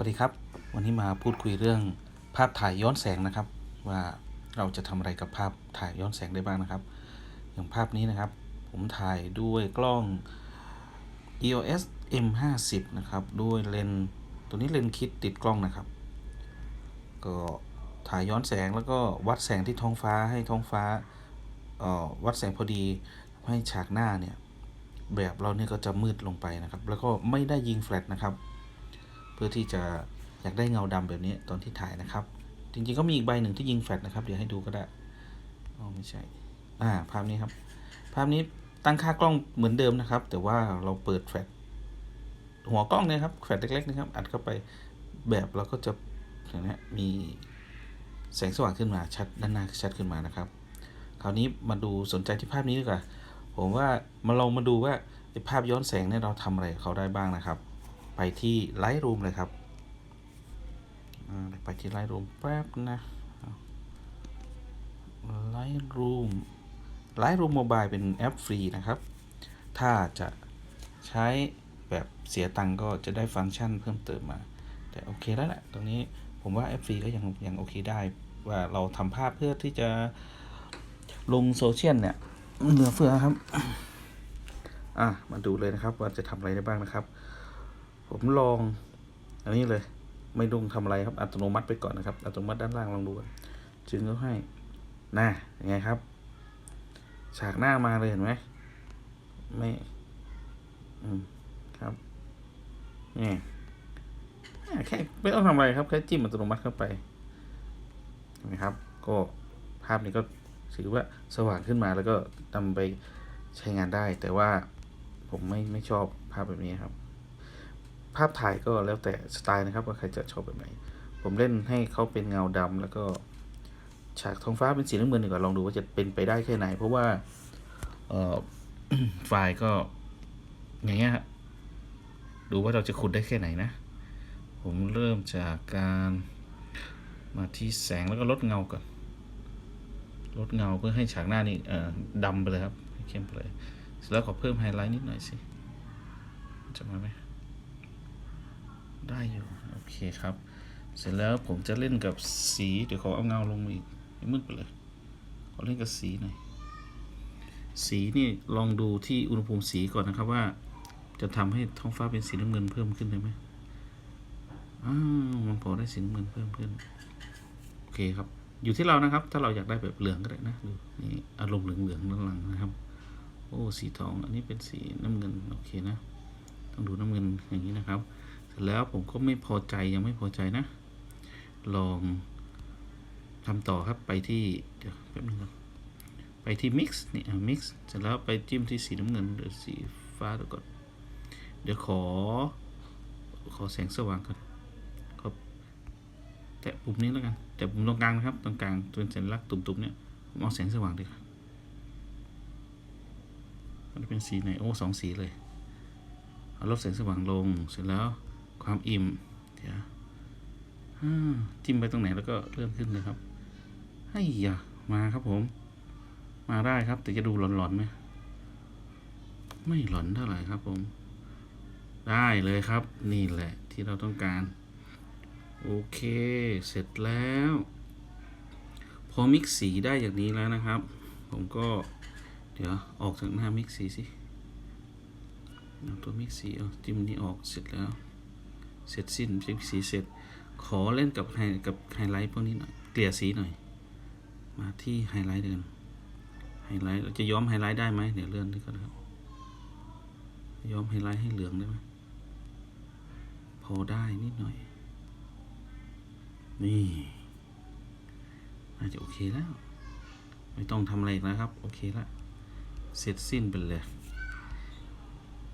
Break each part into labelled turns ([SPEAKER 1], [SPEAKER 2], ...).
[SPEAKER 1] วัสดีครับ วันนี้มาพูดคุยเรื่องภาพถ่ายย้อนแสงนะครับ ว่าเราจะทำอะไรกับภาพถ่ายย้อนแสงได้บ้างนะครับ อย่างภาพนี้นะครับ ผมถ่ายด้วยกล้อง EOS M50 นะครับด้วยเลนส์ตัวนี้เลนส์คิดติดกล้องนะครับ ก็ถ่ายย้อนแสงแล้วก็วัดแสงที่ท้องฟ้าให้ท้องฟ้าออวัดแสงพอดีให้ฉากหน้าเนี่ยแบบเราเนี่ยก็จะมืดลงไปนะครับ แล้วก็ไม่ได้ยิงแฟลชนะครับ พื่อที่จะอยากได้เงาดำแบบนี้ตอนที่ถ่ายนะครับ จริงๆก็มีอีกใบหนึ่งที่ยิงแฟลชนะครับ เดี๋ยวให้ดูก็ได้อ๋อไม่ใช่ อ่า ภาพนี้ครับ ภาพนี้ตั้งค่ากล้องเหมือนเดิมนะครับ แต่ว่าเราเปิดแฟลชหัวกล้องเนี่ยครับแฟลชเล็กๆนะครับอัดเข้าไปแบบเราก็จะอย่างนี้มีแสงสว่างขึ้นมาชัดด้านหน้าชัดขึ้นมานะครับ คราวนี้มาดูสนใจที่ภาพนี้ดีกว่าผมว่ามาลองมาดูว่าภาพย้อนแสงเนี่ยเราทำอะไรเขาได้บ้างนะครับ ไปที่ Lightroom เลยครับไปที่ Lightroom แป๊บนะ Lightroom Lightroom Mobile เป็นแอปฟรีนะครับ ถ้าจะใช้แบบเสียตังก็จะได้ฟังก์ชันเพิ่มเติมมา แต่โอเคแล้วแหละตรงนี้ผมว่าแอปฟรีก็ยังยังโอเคได้ ว่าเราทำภาพเพื่อที่จะลงโซเชียลเนี่ยเหลือเฟือครับ อะ มาดูเลยนะครับว่าจะทำอะไรได้บ้างนะครับ ผมลอง อันนี้เลย ไม่ต้องทำอะไรครับ อัตโนมัติไปก่อนนะครับ อัตโนมัติด้านล่างลองดูจึงก็ให้น่ายังไงครับ ฉากหน้ามาเลยเห็นไหมไม่อืมครับนี่แค่ไม่ต้องทำอะไรครับ แค่จิ้มอัตโนมัติเข้าไปเห็นไหมครับ ก็ภาพนี้ก็ถือว่าสว่างขึ้นมาแล้วก็นำไปใช้งานได้ แต่ว่าผมไม่ไม่ชอบภาพแบบนี้ครับ ภาพถ่ายก็แล้วแต่สไตล์นะครับว่าใครจะชอบแบบไหน ผมเล่นให้เขาเป็นเงาดำแล้วก็ฉากท้องฟ้าเป็นสีน้ำเงินดีกว่าลองดูว่าจะเป็นไปได้แค่ไหน เพราะว่าไฟล์ก็อย่างเงี้ยดูว่าเราจะขุดได้แค่ไหนนะ ผมเริ่มจากการมาที่แสงแล้วก็ลดเงาก่อนลดเงาเพื่อให้ฉากหน้านี่เอ่อดำไปเลยครับเข้มไปเลยแล้วขอเพิ่มไฮไลท์นิดหน่อยสิจะมาไหม ได้อยู่ โอเคครับ เสร็จแล้วผมจะเล่นกับสี เดี๋ยวขอเอาเงาลงมาอีกให้มืดไปเลย ขอเล่นกับสีหน่อย สีนี่ลองดูที่อุณหภูมิสีก่อนนะครับว่า จะทำให้ท้องฟ้าเป็นสีน้ำเงินเพิ่มขึ้นได้ไหมอ้าวมันพอได้สีน้ำเงินเพิ่มขึ้น โอเคครับ อยู่ที่เรานะครับ ถ้าเราอยากได้แบบเหลืองก็ได้นะดูนี่อารมณ์เหลืองๆด้านหลังนะครับ โอ้ สีทอง อันนี้เป็นสีน้ำเงิน โอเคนะ ต้องดูน้ำเงินอย่างนี้นะครับ แล้วผมก็ไม่พอใจยังไม่พอใจนะ ลองทำต่อครับไปที่เดี๋ยวแป๊บนึงครับไปที่ mix นี่อะ mix เสร็จแล้วไปจิ้มที่สีน้ำเงินหรือสีฟ้าแล้วก่อนเดี๋ยวขอ ขอแสงสว่างก่อนขอแตะปุ่มนี้แล้วกันแต่ปุ่มตรงกลางนะครับตรงกลางตัวสัญลักษณ์ตุ่มๆเนี่ยผมเอาแสงสว่างดีกว่ามันเป็นสีไหนโอ้สองสีเลยเอาลดแสงสว่างลงเสร็จแล้ว ความอิ่มเดี๋ยวจิ้มไปตรงไหนแล้วก็เริ่มขึ้นเลยครับให้ยมาครับผม มาได้ครับ แต่จะดูหลอนๆไหมไม่หลอนเท่าไหร่ครับผม ได้เลยครับ นี่แหละที่เราต้องการ โอเค เสร็จแล้ว พอมิกซ์สีได้อย่างนี้แล้วนะครับ ผมก็ เดี๋ยวออกจากหน้ามิกซ์สีสิเอาตัวมิกซ์สีเอาจิ้มนี้ออกเสร็จแล้ว เสร็จสิ้นมิกซ์สีเสร็จ ขอเล่นกับไฮกับไฮไลท์พวกนี้หน่อย เกลี่ยสีหน่อย มาที่ไฮไลท์เดินไฮไลท์เราจะย้อมไฮไลท์ได้ไหมเดี๋ยวเลื่อนดูก่อนครับย้อมไฮไลท์ให้เหลืองได้ไหมพอได้นิดหน่อย นี่น่าจะโอเคแล้ว ไม่ต้องทำอะไรอีกแล้วครับ โอเคแล้วเสร็จสิ้นไปเลย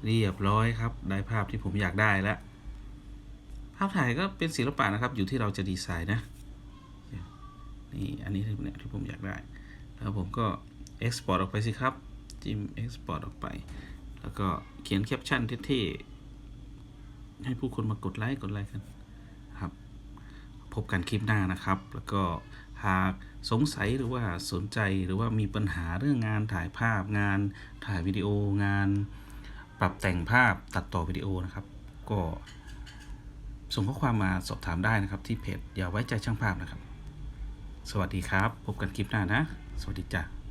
[SPEAKER 1] เรียบร้อยครับ ได้ภาพที่ผมอยากได้แล้ว ภาพถ่ายก็เป็นศิลปะนะครับ อยู่ที่เราจะดีไซน์นะ นี่อันนี้ที่เนี่ยที่ผมอยากได้ แล้วผมก็ export ออกไปสิครับ จิ้ม export ออกไป แล้วก็เขียนแคปชั่นเท่ๆให้ผู้คนมากดไลค์กดไลค์กันครับ พบกันคลิปหน้านะครับ แล้วก็หากสงสัยหรือว่าสนใจหรือว่ามีปัญหาเรื่องงานถ่ายภาพงานถ่ายวิดีโองาน ปรับแต่งภาพตัดต่อวิดีโอนะครับ ก็ ส่งข้อความมาสอบถามได้นะครับ ที่เพจอย่าไว้ใจช่างภาพนะครับ สวัสดีครับ พบกันคลิปหน้านะ สวัสดีจ้ะ